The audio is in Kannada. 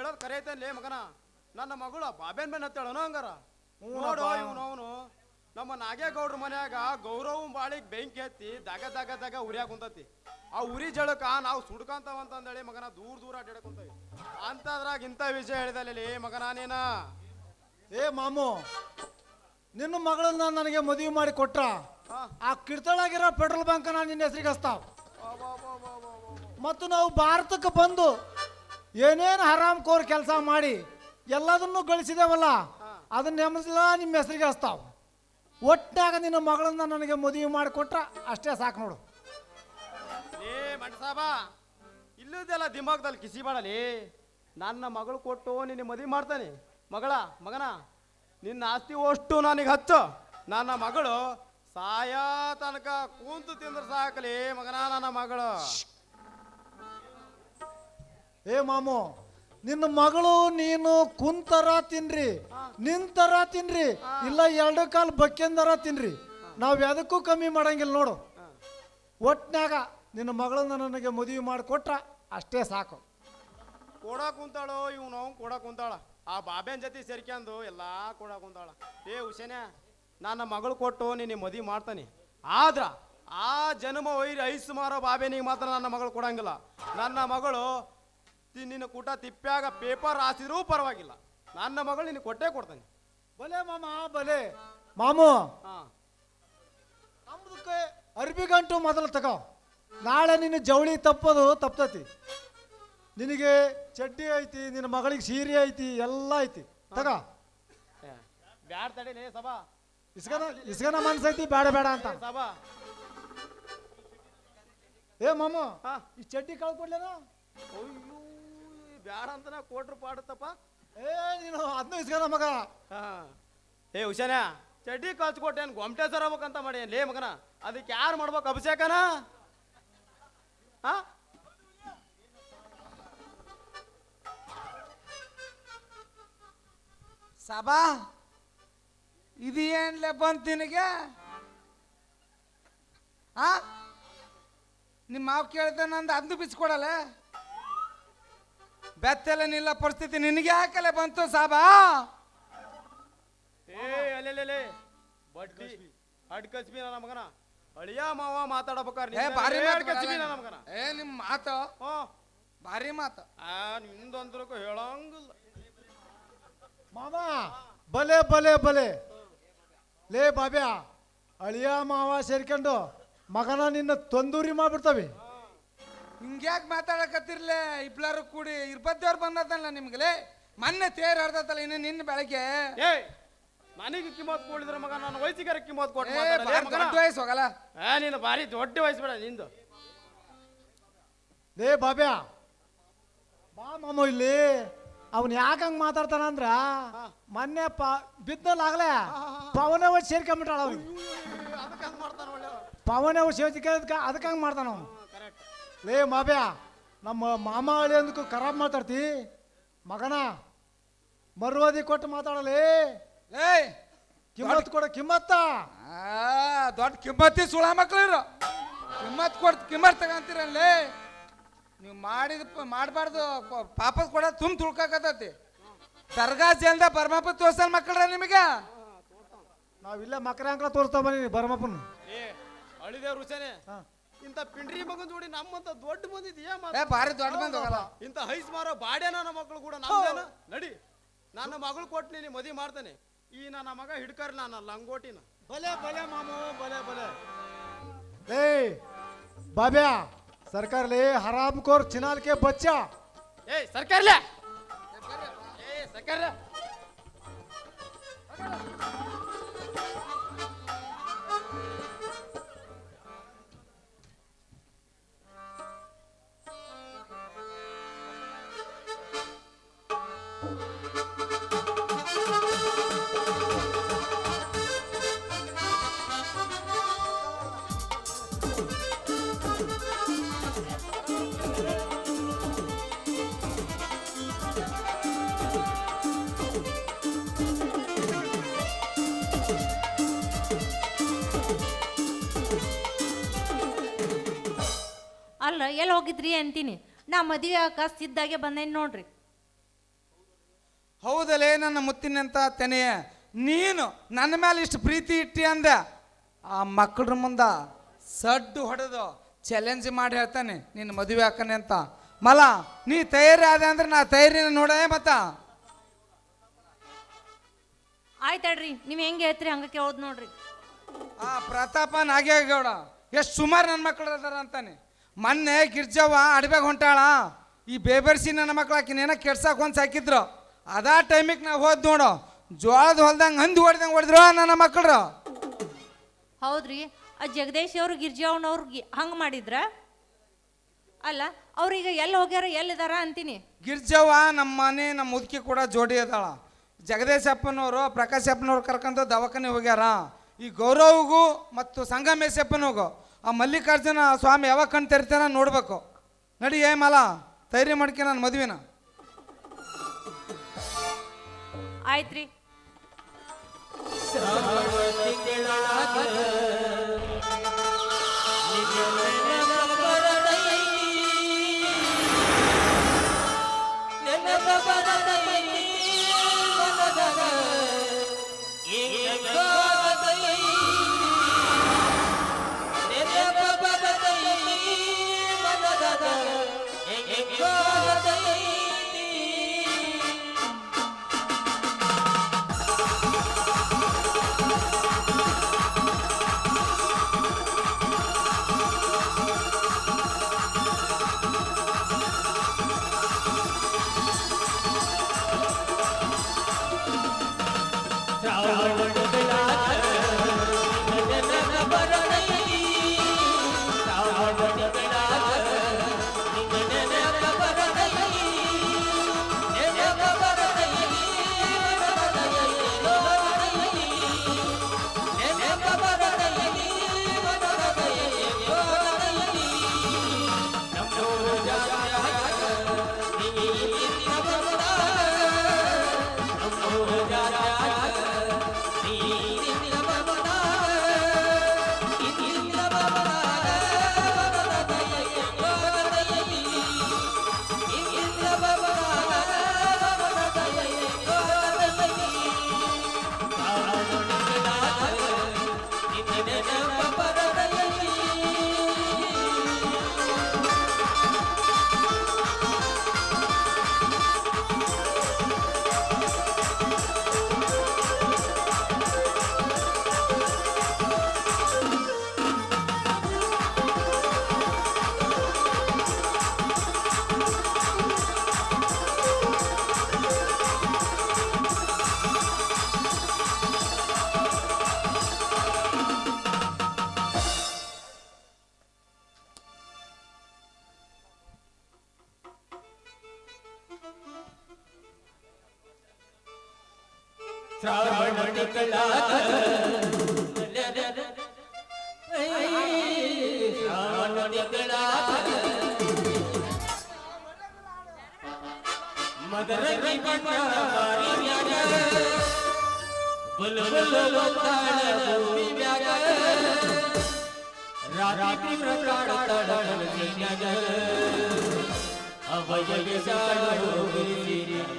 ಹೇಳೋದ್ ಕರೆ ಐತೇನ್ಲೇ ಮಗನ? ನನ್ನ ಮಗಳು ಬಾಬೆನ್ ಬೆನ್ ಹತ್ತಾಳನ ಹಂಗಾರ. ನೋಡು ಇವನು ಅವನು ನಮ್ಮ ನಾಗೇಗೌಡ್ರ ಮನ್ಯಾಗ ಗೌರವ ಬಾಳಿಗೆ ಬೆಂಕಿ ಎತ್ತಿ ದಗ ದಗ ದಗ ಉರಿಯಾಗ ಕುಂತತಿ. ಆ ಉರಿ ಜಳಕ ನಾವು ಸುಡ್ಕಂತವಂತಂದೇಳಿ ಮಗನ ದೂರ ದೂರ ಅಡ್ಡಾಡಕ್ ಕುಂತೀವಿ ಅಂತದ್ರಾಗ ಇಂಥ ವಿಷಯ ಹೇಳಿದಲ್ಲಿ ಮಗನ ನೀನ? ಏ ಮಾಮು ನಿನ್ನ ಮಗಳನ್ನ ನನಗೆ ಮದುವೆ ಮಾಡಿ ಕೊಟ್ರ. ಆ ಕಿರ್ತಳಾಗಿರೋ ಪೆಟ್ರೋಲ್ ಬಂಕ್ ನಾನು ನಿನ್ನ ಹೆಸರಿಗೆ ಹಸ್ತಾವ ಮತ್ತು ನಾವು ಭಾರತಕ್ಕೆ ಬಂದು ಏನೇನು ಹರಾಮ್ ಕೋರ್ ಕೆಲಸ ಮಾಡಿ ಎಲ್ಲದನ್ನು ಗಳಿಸಿದೇವಲ್ಲ ಅದನ್ನ ನೆಮ್ಮದಿಲ್ಲ ನಿಮ್ಮ ಹೆಸರಿಗೆ ಹಸ್ತಾವ ಒಟ್ಟಾಗ ನಿನ್ನ ಮಗಳನ್ನ ನನಗೆ ಮದುವೆ ಮಾಡಿ ಕೊಟ್ರ ಅಷ್ಟೇ ಸಾಕು ನೋಡು. ಏ ಮಂಟಸಾಬ ಇಲ್ಲದೆಲ್ಲ ದಿಮಾಗ್ದಲ್ಲಿ ಕಿಸಿ ಮಾಡಲಿ. ನನ್ನ ಮಗಳು ಕೊಟ್ಟು ನಿನ್ನ ಮದುವೆ ಮಾಡ್ತಾನೆ. ಮಗಳ ಮಗನ ನಿನ್ನ ಆಸ್ತಿ ಅಷ್ಟು ನನಗೆ ಹತ್ತು ನನ್ನ ಮಗಳು ಸಾಯ ತನಕ ಕೂತು ತಿಂದ್ರೆ ಸಾಕಲಿ ಮಗನ ನನ್ನ ಮಗಳು. ಏ ಮಾಮು, ನಿನ್ನ ಮಗಳು ನೀನು ಕುಂತರ ತಿನ್ರಿ, ನಿಂತರ ತಿನ್ರಿ, ಇಲ್ಲ ಎರಡು ಕಾಲು ಬಕ್ಕೆಂದರ ತಿನ್ರಿ. ನಾವು ಎದಕ್ಕೂ ಕಮ್ಮಿ ಮಾಡಂಗಿಲ್ಲ ನೋಡು. ಒಟ್ನಾಗ ನಿನ್ನ ಮಗಳನ್ನ ನನಗೆ ಮದುವೆ ಮಾಡಿಕೊಟ್ರ ಅಷ್ಟೇ ಸಾಕು. ಕೊಡ ಕುಂತಾಳೋ, ಇವ್ನು ಅವ್ನು ಕೊಡ ಕುಂತಾಳ. ಆ ಬಾಬೆನ್ ಜೊತೆ ಸೇರ್ಕೊಂಡು ಎಲ್ಲ ಕೊಡ ಕುಂತಾಳ. ಏ ಹುಸೇನೆ ನನ್ನ ಮಗಳು ಕೊಟ್ಟು ನಿನ್ನ ಮದುವೆ ಮಾಡ್ತಾನೆ. ಆದ್ರ ಆ ಜನ್ಮ ವೈರಿ ಐಸು ಮಾರೋ ಬಾಬೇನಿಗೆ ಮಾತ್ರ ನನ್ನ ಮಗಳು ಕೊಡಂಗಿಲ್ಲ. ನನ್ನ ಮಗಳು ನಿನ್ನ ಕೂಟ ತಿಪ್ಪ್ಯಾಗ ಪೇಪರ್ ಹಾಸಿದ್ರೂ ಪರವಾಗಿಲ್ಲ. ನನ್ನ ಮಗಳು ನಿನಗೆ ಕೊಟ್ಟೆ ಕೊಡ್ತಾನೆ. ಬಲೆ ಮಾಮ ಬಲೆ. ಮಾಮು ಹಾ. ನಮ್ದಕ್ಕೆ ಅರ್ಬಿ ಗಂಟು ಮೊದಲು ತಗೋ. ನಾಳೆ ನಿನ್ನ ಜವಳಿ ತಪ್ಪದು ತಪ್ತತಿ. ನಿನಗೆ ಚಡ್ಡಿ ಐತಿ ನಿನ್ನ ಮಗಳಿಗೆ ಸೀರೆ ಐತಿ ಎಲ್ಲ ಐತಿ. ತಗೋ. ಬ್ಯಾಡ ತಡಿಲೇ ಸಭಾ. ಇಸ್ಗನ ಇಸ್ಗನ ಮನ್ಸೈತಿ ಬೇಡ ಬೇಡ ಅಂತ. ಏ, ಸಭಾ. ಏ ಮಾಮು ಈ ಚಡ್ಡಿ ಕಳ್ಕೊಡ್ಲೇನ? ಬ್ಯಾಡ ಅಂತನ ಕೊಟ್ರು ಪಾಡತ್ತಪ್ಪ. ಏ ನೀನು ಅದನ್ನ ಇಸ್ಕಲ್ಲ ಮಗ. ಹಾ. ಏ ಹುಷಾನ ಚಡ್ಡಿ ಕಳ್ಸ್ಕೊಟ್ಟೇನು ಗೊಮಟೆ ಸರಬೇಕಂತ ಮಾಡಿ ಲೇ ಮಗನ ಅದಕ್ಕೆ ಯಾರು ಮಾಡ್ಬೇಕು ಅಭಿಷೇಕನ? ಹಾ? ಸಭಾ ಇದು ಏನ್ಲೆ ಬಂತ ನಿನಗೆ? ಆ? ನಿಮ್ಮ ಮಾವು ಕೇಳ್ದೆ ನಂದು ಅಂದು ಬಿಚ್ಕೊಡಲ್ಲ ಬೆತ್ತೆಲ್ಲ ನಿಲ್ಲ ಪರಿಸ್ಥಿತಿ ನಿನಗೆ ಯಾಕಲೆ ಬಂತು ಸಾಬಾ? ಏ ಅಲೆ ಬಡ್ಡಿ ಅಡ್ ಕಚ್ಬಿ ನನ್ನ ಮಗನ. ಅಳಿಯ ಮಾವ ಮಾತಾಡಬೇಕಾರೆ ಏ ಭಾರಿ ಅಡ್ ಕಚ್ಬಿ ನನ್ನ ಮಗನ. ಏ ನಿಮ್ಮ ಮಾತು? ಭಾರಿ ಮಾತು. ಆ ನಿಂದೊಂದ್ರಕ್ಕೂ ಹೇಳಂಗಿಲ್ಲ. ಮಾವ ಬಲೆ ಬಲೆ ಬಲೆ. ಲೇ ಬಾಬ್ಯಾ ಅಳಿಯ ಮಾವ ಸೇರ್ಕೊಂಡು ಮಗನ ನಿನ್ನ ತೊಂದೂರಿ ಮಾಡ್ಬಿಡ್ತವೆ. ಹಿಂಗ್ಯಾಕ್ ಮಾತಾಡಕತ್ತಿರ್ಲೆ ಇಬ್ಲಾರು ಕೂಡಿ ಇರ್ಬದ್ದವ್ರು ಬಂದದಲ್ಲ ನಿಮ್ಗಲೇ? ಮೊನ್ನೆ ತೇರ್ ಹರ್ದತ್ತಲ್ಲ ಇನ್ನು ನಿನ್ನ ಬೆಳಗ್ಗೆ? ಏ ನನಗೆ ಕಿಮ್ಮತ್ ಕೊಡಿದ್ರ ಮಗ ನಾನು ವಯಸ್ಸಿಗಾರ ಕಿಮ್ಮತ್ ಕೊಟ್ಟು ಮಾತಾಡಲ್ಲ, ಏ ಭಾರಿ ಮಗನ? ದೊಡ್ಡ ವಯಸ್ಸು ಹೋಗಲ್ಲ ಆ ನೀನು ಭಾರಿ ದೊಡ್ಡ ವಯಸ್ಸು ಬೇಡ ನಿಂದು. ಲೇ ಬಾಬ್ಯಾ. ಬಾ ಮಾಮ ಇಲ್ಲಿ. ಅವನ್ ಯಾಕಂಗ್ ಮಾತಾಡ್ತಾನ ಅಂದ್ರ ಮೊನ್ನೆ ಪ ಬಿದ್ದಲ್ಲ ಆಗ್ಲೇ ಪವನ ಒಟ್ಟು ಸೇರ್ಕೊಂಬಿಟ್ಟಾಳ ಅವ್ನಿಗೆ. ಅದಕ್ಕೆ ಹಂಗೆ ಮಾಡ್ತಾನೆ ಒಳ್ಳೆ ಪವನ ಒಟ್ಟು ಅದಕ್ಕ ಅದಕ್ಕೆ ಹಂಗೆ ಮಾಡ್ತಾನ ಅವನು. ಲೇ ಮಾಬ್ಯ ನಮ್ಮ ಮಾಮ ಅಳಿ ಅಂದಕ್ಕೂ ಖರಾಬ್ ಮಾತಾಡ್ತಿ. ಮಗನ ಮರುವಾದಿ ಕೊಟ್ಟು ಮಾತಾಡಲೇ. ಏಯ್ ಕಿಮ್ಮತ್ ಕೊಡ ಕಿಮ್ಮತ್ತ. ಆ, ದೊಡ್ಡ ಕಿಮ್ಮತ್ತಿ ಸುಳ ಮಕ್ಳು ಇರು ಕಿಮ್ಮತ್ ಕೊಡ್ ಕಿಮ್ಮತ್ ತಗಂತೀರಲ್ಲೇ ನೀವು ಮಾಡಿದ ಪ- ಮಾಡಬಾರ್ದು. ಪಾಪದ ಕೊಡ ತುಂಬ ತುಳ್ಕಾಕತ್ತೈತಿ. ದರ್ಗಾ ಜೇಲ್ದ ಬರ್ಮಪ್ಪ ತೋರ್ಸಲ್ ಮಕ್ಕಳ್ರ ನಿಮಗೆ? ನಾವಿಲ್ಲ ಮಕರ ಅಂಕಲ ತೋರಿಸ್ತಾ ಬನ್ನಿ ಬರ್ಮಪ್ಪನ. ಏ ಅಳಿದೇವ್ ರುಚನೆ. ಇಂಥ ಪಿಂಡ್ರಿ ಮಗನ್ ಜೋಡಿ ನಮ್ಮಂತ ದೊಡ್ಡ ಮಂದಿ ಇದೆಯಾ ಏ ಭಾರಿ ದೊಡ್ಡ ಮಂದಿ ಹೋಗಲ್ಲ. ಇಂಥ ಹೈಸ್ ಮಾರೋ ಬಾಡ್ಯಾನ ನಮ್ಮ ಮಕ್ಕಳು ಕೂಡ ನಮ್ದೇನ? ನಡಿ. ನನ್ನ ಮಗಳು ಕೊಟ್ಟು ನೀನು ಮದಿ ಮಾಡ್ತಾನೆ. ಈ ನನ್ನ ಮಗ ಹಿಡ್ಕರ್ ನಾನು ಲಂಗೋಟಿನ. ಬಲೆ ಬಲೆ ಮಾಮು ಬಲೆ ಬಲೆ. ಏ ಬಾಬ್ಯಾ ಸರ್ಕಾರ ಲೇ ಹರಾಮ್ ಕೋರ್ ಚಿನಾಲ್ಕೆ ಬಚ್ಚಾ. ಏ ಸರ್ಕಾರಲೇ. ಏ ಸರ್ಕಾರ ಅಲ್ಲ ಎಲ್ಲಿ ಹೋಗಿದ್ರಿ ಅಂತೀನಿ? ನಾ ಮದುವೆ ಆಗ ಸಿದ್ದಾಗೆ ಬಂದೇನು ನೋಡ್ರಿ? ಹೌದಲೇ ನನ್ನ ಮುತ್ತಿನಂತ ತೆನೆಯ? ನೀನು ನನ್ನ ಮೇಲೆ ಇಷ್ಟು ಪ್ರೀತಿ ಇಟ್ಟಿ ಅಂದ? ಆ ಮಕ್ಕಳ ಮುಂದ ಸಡ್ಡು ಹೊಡೆದು ಚಾಲೆಂಜ್ ಮಾಡಿ ಹೇಳ್ತಾನೆ ನಿನ್ನ ಮದುವೆ ಹಾಕನೆ ಅಂತ. ಮಲ ನೀ ತಯಾರಿ ಆದ ಅಂದ್ರೆ ನಾ ತಯಾರಿನ ನೋಡೇ ಮತ್ತ. ಆಯ್ತಡ್ರಿ ನೀವು ಹೆಂಗೆ ಹೇಳ್ತೀರಿ ಹಂಗ ಕೇಳೋದು ನೋಡ್ರಿ. ಆ ಪ್ರತಾಪ ನಾಗೇಗೌಡ ಎಷ್ಟು ಸುಮಾರು ನನ್ನ ಮಕ್ಕಳು ಅದಾರ ಅಂತಾನೆ. ಮೊನ್ನೆ ಗಿರ್ಜವ್ವ ಅಡಬೇಗ ಹೊಂಟಾಳ. ಈ ಬೇಬರ್ಸಿ ನನ್ನ ಮಕ್ಳು ಆಕಿನೇನ ಕೆಡ್ಸಕ್ಕೆ ಒಂದು ಸಾಕಿದ್ರು ಅದಾ ಟೈಮಿಗೆ ನಾವು ಹೋದ್ ನೋಡು. ಜೋಳದ ಹೊಲ್ದಂಗೆ ಹಂದಿ ಹೊಡ್ದಂಗೆ ಹೊಡೆದ್ರು ನನ್ನ ಮಕ್ಕಳು ಹೌದ್ರಿ. ಆ ಜಗದೀಶ್ ಅವ್ರು ಗಿರ್ಜಾವಣ್ಣವ್ರಿಗೆ ಹಂಗೆ ಮಾಡಿದ್ರ? ಅಲ್ಲ ಅವ್ರೀಗ ಎಲ್ಲಿ ಹೋಗ್ಯಾರ ಎಲ್ಲಿದಾರ ಅಂತೀನಿ. ಗಿರ್ಜವ್ವ ನಮ್ಮ ಮನೆ ನಮ್ಮ ಮುದುಕಿ ಕೂಡ ಜೋಡಿ ಅದಾಳ. ಪ್ರಕಾಶ್ ಅಪ್ಪನವ್ರು ಕರ್ಕೊಂಡು ದವಾಖಾನೆ ಹೋಗ್ಯಾರ. ಈ ಗೌರವ್ಗೂ ಮತ್ತು ಸಂಗಮೇಶಪ್ಪನಿಗೂ ಆ ಮಲ್ಲಿಕಾರ್ಜುನ ಸ್ವಾಮಿ ಯಾವಾಗ ಕಣ್ ತೆರಿತಾನ ನೋಡ್ಬೇಕು. ನಡಿ ಏ ಮಲ ತಯಾರಿ ಮಾಡ್ಕೆ ನಾನು ಮದುವೆನ. ಆಯ್ತ್ರಿ. श्रावण निकला श्रावण निकला मदर की पटवारी बुलबुल लोकाल भूमि व्याग रात्रि प्रकाड़ तड़ड़ जिन्याग अवयव साड़ होगी जिन्याग